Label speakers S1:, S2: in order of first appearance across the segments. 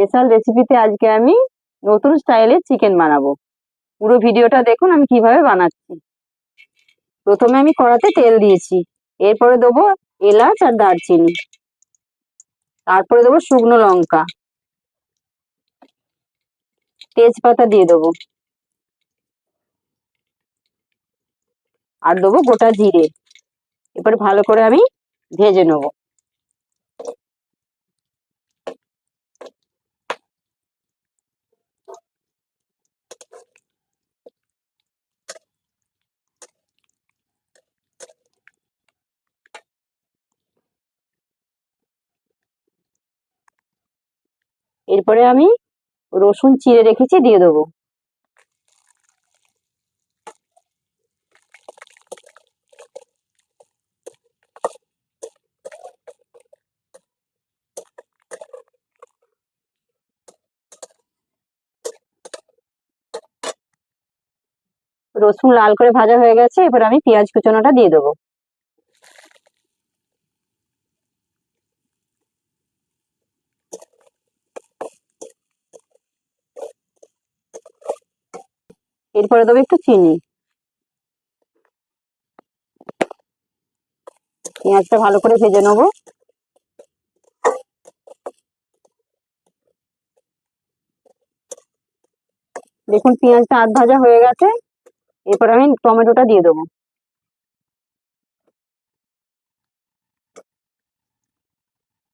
S1: Special রেসিপিতে আজকে আমি নতুন স্টাইলে চিকেন বানাবো। পুরো ভিডিওটা দেখুন, আমি কীভাবে বানাচ্ছি। প্রথমে আমি কড়াতে তেল দিয়েছি, এরপরে দেবো এলাচ আর দারচিনি। তারপরে দেবো শুকনো লঙ্কা। তেজপাতা দিয়ে দেবো। আর দেবো গোটা জিরে। এবার ভালো করে আমি ভেজে নেব। এরপরে আমি রসুন চিড়ে রেখেছি, দিয়ে দেবো। রসুন লাল করে ভাজা হয়ে গেছে এবার আমি পেঁয়াজ কুচানোটা দিয়ে দেবো। এরপরে দেবো একটু চিনি। পেঁয়াজটা ভালো করে ভেজে নেব। দেখুন পেঁয়াজটা আধ ভাজা হয়ে গেছে, এরপর আমি টমেটোটা দিয়ে দেবো।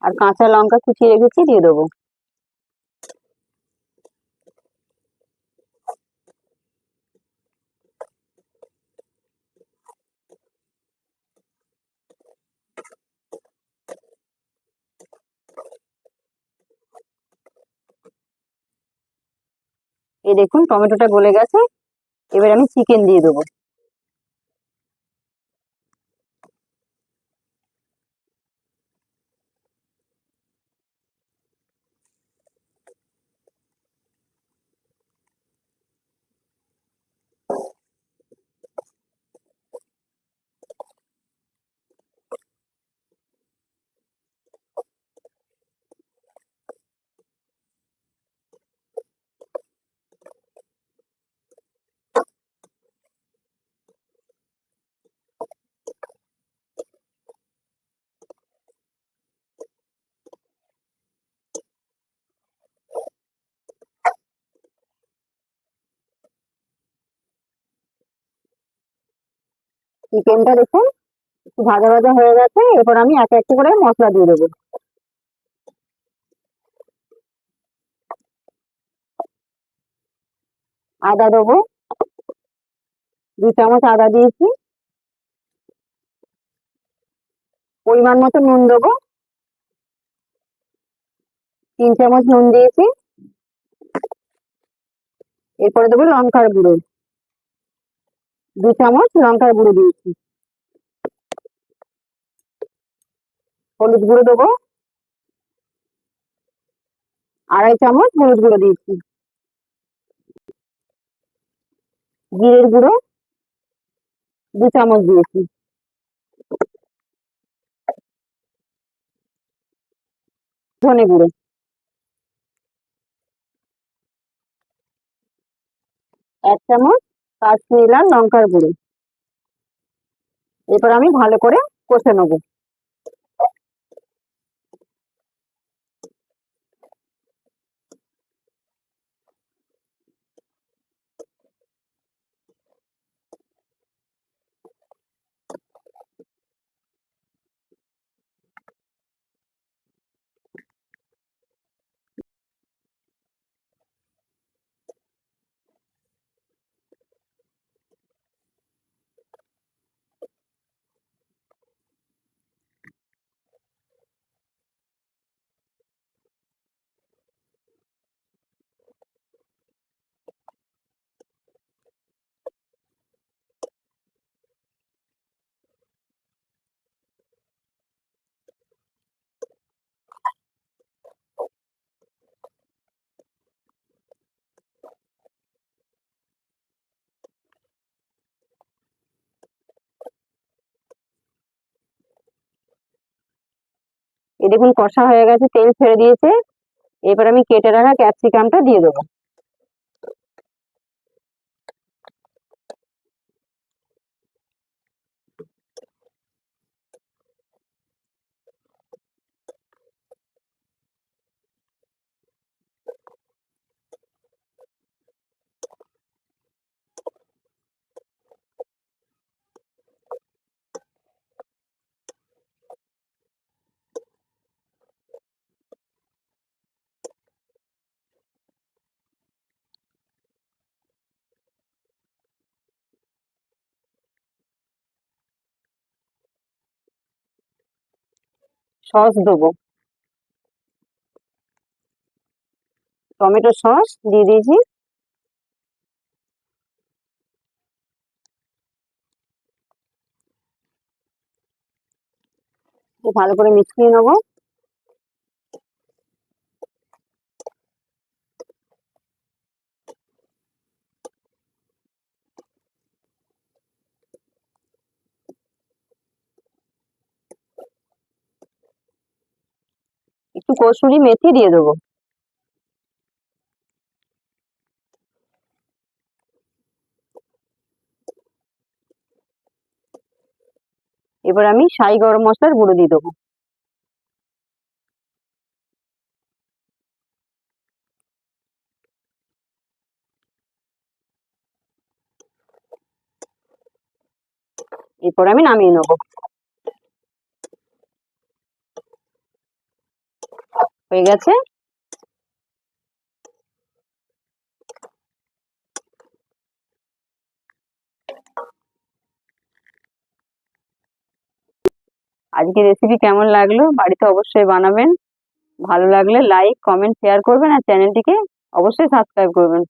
S1: আর কাঁচা লঙ্কা কুচিয়ে রেখেছি, দিয়ে দেবো। এই দেখুন টমেটোটা গলে গেছে। এবার আমি চিকেন দিয়ে দেবো। চিকেনটা দেখুন, একটু ভাজা ভাজা হয়ে গেছে, এরপর আমি এক এক করে মশলা দিয়ে দেবো। আদা দেবো, দু চামচ আদা দিয়েছি। পরিমাণ মতো নুন দেবো। তিন চামচ নুন দিয়েছি। এরপরে দেবো লঙ্কার গুঁড়ো। দু চামচ লঙ্কার গুঁড়ো দিয়েছি। হলুদ গুঁড়ো দেবো। আড়াই চামচ হলুদ গুঁড়ো দিয়েছি। জিরের গুঁড়ো দু চামচ দিয়েছি। ধনে গুঁড়ো। এক চামচ কাশ্মীরি লাল লঙ্কার গুঁড়ো। এরপর আমি ভালো করে কষে নেব। দেখুন কষা হয়ে গেছে তেল ছেড়ে দিয়েছে। এবার আমি কেটে রাখা ক্যাপসিকামটা দিয়ে দেবো। সস দেবো। টমেটো সস দিয়ে দিয়েছি। ভালো করে মিশিয়ে নেব। একটু কসুরি মেথি দিয়ে দেবো। এবার আমি সাই গরম মশলার গুঁড়ো দিয়ে দেবো। এরপর আমি নামিয়ে নেব। হয়ে গেছে। আজকে রেসিপি কেমন লাগল বাড়িতে অবশ্যই বানাবেন। ভালো লাগলে লাইক কমেন্ট শেয়ার করবেন আর চ্যানেলটিকে অবশ্যই সাবস্ক্রাইব করবেন।